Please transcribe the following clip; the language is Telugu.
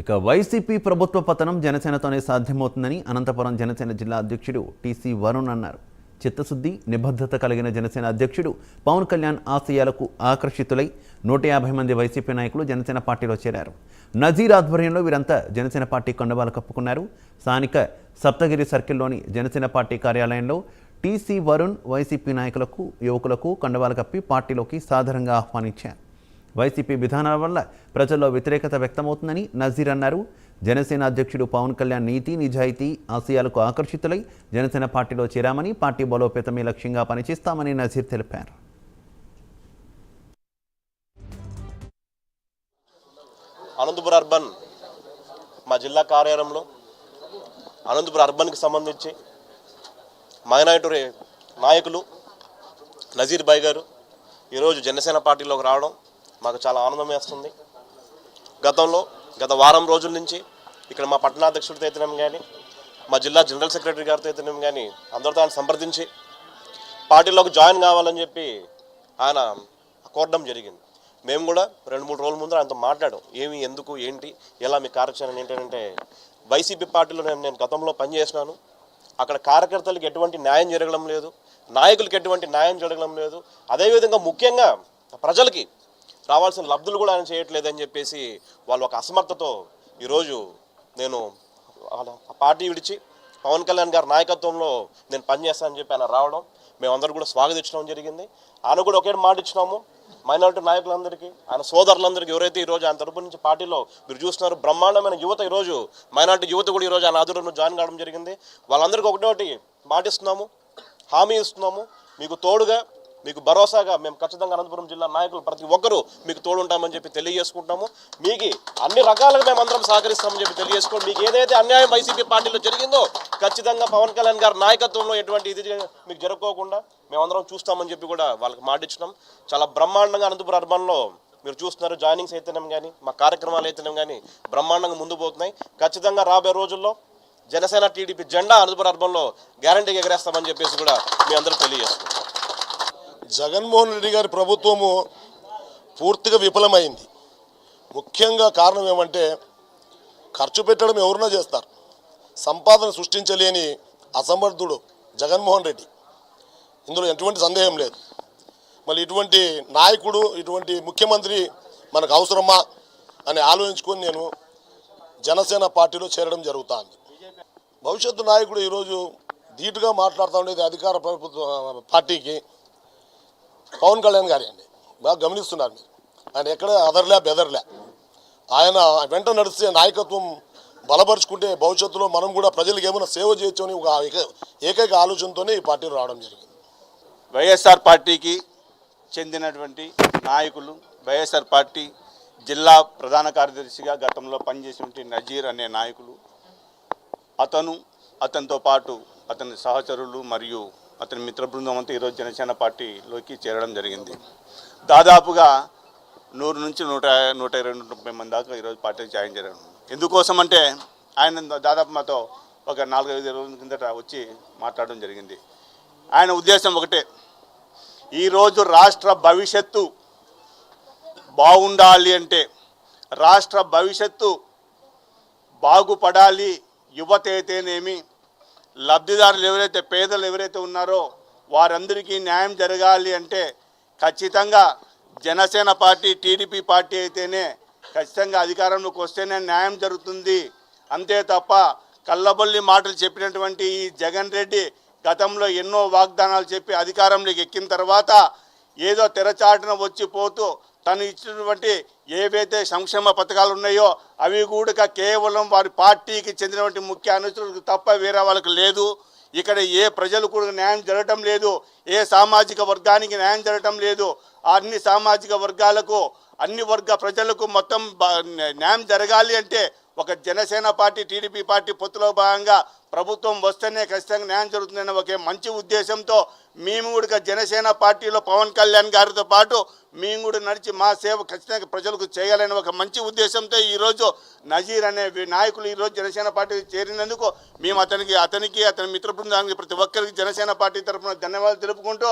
ఇక వైసీపీ ప్రభుత్వ పతనం జనసేనతోనే సాధ్యమవుతుందని అనంతపురం జనసేన జిల్లా అధ్యక్షుడు టీసీ వరుణ్ అన్నారు. చిత్తశుద్ధి నిబద్ధత కలిగిన జనసేన అధ్యక్షుడు పవన్ కళ్యాణ్ ఆశయాలకు ఆకర్షితులై నూట యాభై మంది వైసీపీ నాయకులు జనసేన పార్టీలో చేరారు. నజీర్ ఆధ్వర్యంలో వీరంతా జనసేన పార్టీ కండవాలు కప్పుకున్నారు. స్థానిక సప్తగిరి సర్కిల్లోని జనసేన పార్టీ కార్యాలయంలో టీసీ వరుణ్ వైసీపీ నాయకులకు యువకులకు కండవాలు కప్పి పార్టీలోకి సాధారణంగా ఆహ్వానించారు. వైసీపీ విధానాల వల్ల ప్రజల్లో వ్యతిరేకత వ్యక్తమవుతుందని నజీర్ అన్నారు. జనసేన అధ్యక్షుడు పవన్ కళ్యాణ్ నీతి నిజాయితీ ఆశయాలకు ఆకర్షితులై జనసేన పార్టీలో చేరామని పార్టీ బలోపేతమే లక్ష్యంగా పనిచేస్తామని నజీర్ తెలిపారు. అనంతపురం అర్బన్ మా జిల్లా కార్యాలయంలో అనంతపురం అర్బన్కి సంబంధించి మైనారిటీ నాయకులు నజీర్ భాయ్ గారు ఈరోజు జనసేన పార్టీలోకి రావడం మాకు చాలా ఆనందం వేస్తుంది. గతంలో గత వారం రోజుల నుంచి ఇక్కడ మా పట్టణాధ్యక్షుడితో అయితేనేం కానీ మా జిల్లా జనరల్ సెక్రటరీ గారితో అయితేనేం కానీ అందరితో ఆయన సంప్రదించి పార్టీలోకి జాయిన్ కావాలని చెప్పి ఆయన కోరడం జరిగింది. మేము కూడా రెండు మూడు రోజుల ముందు ఆయనతో మాట్లాడాం. ఏమి ఎందుకు ఏంటి ఎలా మీ కార్యాచరణ ఏంటంటే వైసీపీ పార్టీలో నేను నేను గతంలో పనిచేసినాను. అక్కడ కార్యకర్తలకు ఎటువంటి న్యాయం జరగడం లేదు. నాయకులకు ఎటువంటి న్యాయం జరగడం లేదు. అదేవిధంగా ముఖ్యంగా ప్రజలకి రావాల్సిన లబ్ధులు కూడా ఆయన చేయట్లేదని చెప్పేసి వాళ్ళు ఒక అసమర్థతో ఈరోజు నేను పార్టీ విడిచి పవన్ కళ్యాణ్ గారి నాయకత్వంలో నేను పనిచేస్తానని చెప్పి ఆయన రావడం మేమందరూ కూడా స్వాగతించడం జరిగింది. ఆయన కూడా ఒకే మాట ఇచ్చినాము. మైనారిటీ నాయకులందరికీ ఆయన సోదరులందరికీ ఎవరైతే ఈరోజు ఆయన తరపు నుంచి పార్టీలో మీరు చూస్తున్నారు బ్రహ్మాండమైన యువత ఈరోజు మైనారిటీ యువత కూడా ఈరోజు ఆయన ఆధ్వర్యంలో జాయిన్ కావడం జరిగింది. వాళ్ళందరికీ ఒకటి ఒకటి మాటిస్తున్నాము హామీ ఇస్తున్నాము. మీకు తోడుగా మీకు భరోసాగా మేము ఖచ్చితంగా అనంతపురం జిల్లా నాయకులు ప్రతి ఒక్కరూ మీకు తోడుంటామని చెప్పి తెలియజేసుకుంటాము మీకు అన్ని రకాలుగా మేము అందరం సహకరిస్తామని చెప్పి తెలియజేసుకోండి. మీకు ఏదైతే అన్యాయం వైసీపీ పార్టీలో జరిగిందో ఖచ్చితంగా పవన్ కళ్యాణ్ గారి నాయకత్వంలో ఎటువంటి ఇది మీకు జరుపుకోకుండా మేమందరం చూస్తామని చెప్పి కూడా వాళ్ళకి మాటిచ్చినాం చాలా బ్రహ్మాండంగా అనంతపురం అర్బన్లో మీరు చూస్తున్నారు జాయినింగ్స్ అయితేనేం కానీ మా కార్యక్రమాలు అయితేనేం కానీ బ్రహ్మాండంగా ముందు పోతున్నాయి. ఖచ్చితంగా రాబోయే రోజుల్లో జనసేన టీడీపీ జెండా అనంతపురం అర్బంలో గ్యారంటీగా ఎగరేస్తామని చెప్పేసి కూడా మీ అందరూ తెలియజేస్తున్నాం జగన్మోహన్ రెడ్డి గారి ప్రభుత్వము పూర్తిగా విఫలమైంది. ముఖ్యంగా కారణం ఏమంటే ఖర్చు పెట్టడం ఎవరున్నా చేస్తారు. సంపాదన సృష్టించలేని అసమర్థుడు జగన్మోహన్ రెడ్డి. ఇందులో ఎటువంటి సందేహం లేదు. మళ్ళీ ఇటువంటి నాయకుడు ఇటువంటి ముఖ్యమంత్రి మనకు అవసరమా అని ఆలోచించుకొని నేను జనసేన పార్టీలో చేరడం జరుగుతుంది. భవిష్యత్తు నాయకుడు ఈరోజు ధీటుగా మాట్లాడుతూ ఉండేది అధికార ప్రభుత్వ పార్టీకి. పవన్ కళ్యాణ్ గారి అండి. బాగా గమనిస్తున్నారు మీరు. ఆయన ఎక్కడ అదర్లే బెదర్లే? ఆయన వెంట నడిస్తే నాయకత్వం బలపరుచుకుంటే భవిష్యత్తులో మనం కూడా ప్రజలకు ఏమైనా సేవ చేయొచ్చు అని ఒక ఏకైక ఆలోచనతోనే ఈ పార్టీలో రావడం జరిగింది. వైఎస్ఆర్ పార్టీకి చెందినటువంటి నాయకులు వైఎస్ఆర్ పార్టీ జిల్లా ప్రధాన కార్యదర్శిగా గతంలో పనిచేసినటువంటి నజీర్ అనే నాయకులు. అతను అతనితో పాటు అతని సహచరులు మరియు అతని మిత్ర బృందం అంతా ఈరోజు జనసేన పార్టీలోకి చేరడం జరిగింది. దాదాపుగా నూరు నుంచి నూట నూట ఇరవై నూట ముప్పై మంది దాకా ఈరోజు పార్టీకి జాయిన్ చేయడం ఎందుకోసం అంటే ఆయన దాదాపు మాతో ఒక నాలుగైదు రోజుల కిందట వచ్చి మాట్లాడడం జరిగింది. ఆయన ఉద్దేశం ఒకటే. ఈరోజు రాష్ట్ర భవిష్యత్తు బాగుండాలి అంటే రాష్ట్ర భవిష్యత్తు బాగుపడాలి యువత అయితేనేమి లబ్ధిదారులు ఎవరైతే పేదలు ఎవరైతే ఉన్నారో వారందరికీ న్యాయం జరగాలి అంటే ఖచ్చితంగా జనసేన పార్టీ టీడీపీ పార్టీ అయితేనే ఖచ్చితంగా అధికారంలోకి వస్తేనే న్యాయం జరుగుతుంది. అంతే తప్ప కళ్ళబొల్లి మాటలు చెప్పినటువంటి ఈ జగన్ రెడ్డి గతంలో ఎన్నో వాగ్దానాలు చెప్పి అధికారంలోకి ఎక్కిన తర్వాత ఏదో తెరచాటున వచ్చిపోతూ తను ఇచ్చినటువంటి ఏవైతే సంక్షేమ పథకాలు ఉన్నాయో అవి కూడా కేవలం వారి పార్టీకి చెందినటువంటి ముఖ్య అనుచరులకు తప్ప వేరే వాళ్ళకి లేదు. ఇక్కడ ఏ ప్రజలు కూడా న్యాయం జరగటం లేదు. ఏ సామాజిక వర్గానికి న్యాయం జరగటం లేదు. అన్ని సామాజిక వర్గాలకు అన్ని వర్గ ప్రజలకు మొత్తం న్యాయం జరగాలి అంటే ఒక జనసేన పార్టీ టీడీపీ పార్టీ పొత్తులో భాగంగా ప్రభుత్వం వస్తేనే ఖచ్చితంగా న్యాయం జరుగుతుందనే ఒకే మంచి ఉద్దేశంతో మేము కూడా జనసేన పార్టీలో పవన్ కళ్యాణ్ గారితో పాటు మేము కూడా నడిచి మా సేవ ఖచ్చితంగా ప్రజలకు చేయాలనే ఒక మంచి ఉద్దేశంతో ఈరోజు నజీర్ అనే నాయకులు ఈరోజు జనసేన పార్టీ చేరినందుకు మేము అతనికి అతనికి అతని మిత్ర బృందానికి ప్రతి ఒక్కరికి జనసేన పార్టీ తరఫున ధన్యవాదాలు తెలుపుకుంటూ